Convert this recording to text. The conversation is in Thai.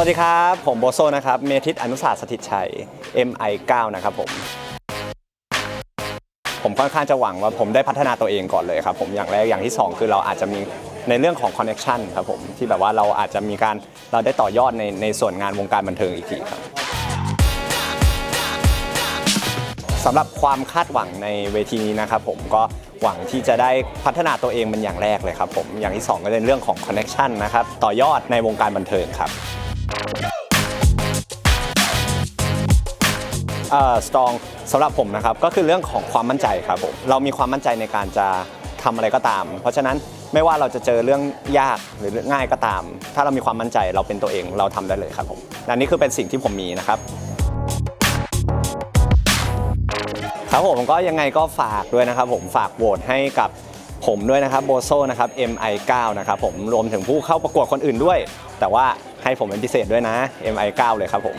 สวัสดีครับ ผมโบโซนะครับ เมธิตอนุสาสตร์สถิตชัย MI9 นะครับผม ผมค่อนข้างจะหวังว่าผมได้พัฒนาตัวเองก่อนเลยครับผมอย่างแรกอย่างที่สองคือเราอาจจะมีในเรื่องของคอนเน็ชันครับผมที่แบบว่าเราอาจจะมีการเราได้ต่อยอดในในส่วนงานวงการบันเทิงอีกทีครับสำหรับความคาดหวังในเวทีนี้นะครับผมก็หวังที่จะได้พัฒนาตัวเองเป็นอย่างแรกเลยครับผมอย่างที่สองก็เป็นเรื่องของคอนเน็ชันนะครับต่อยอดในวงการบันเทิงครับ สตรองสำหรับผมนะครับก็คือเรื่องของความมั่นใจครับผมเรามีความมั่นใจในการจะทำอะไรก็ตาม เพราะฉะนั้นไม่ว่าเราจะเจอเรื่องยากหรือเรื่องง่ายก็ตาม ถ้าเรามีความมั่นใจเราเป็นตัวเองเราทำได้เลยครับผมและนี่คือเป็นสิ่งที่ผมมีนะครับครับผมก็ยังไงก็ฝากด้วยนะครับ ผมฝากโหวตให้กับผมด้วยนะครับโบโซนะครับ MI9 นะครับผมรวมถึงผู้เข้าประกวดคนอื่นด้วย แต่ว่าให้ผมเป็นพิเศษด้วยนะ MI9 เลยครับผม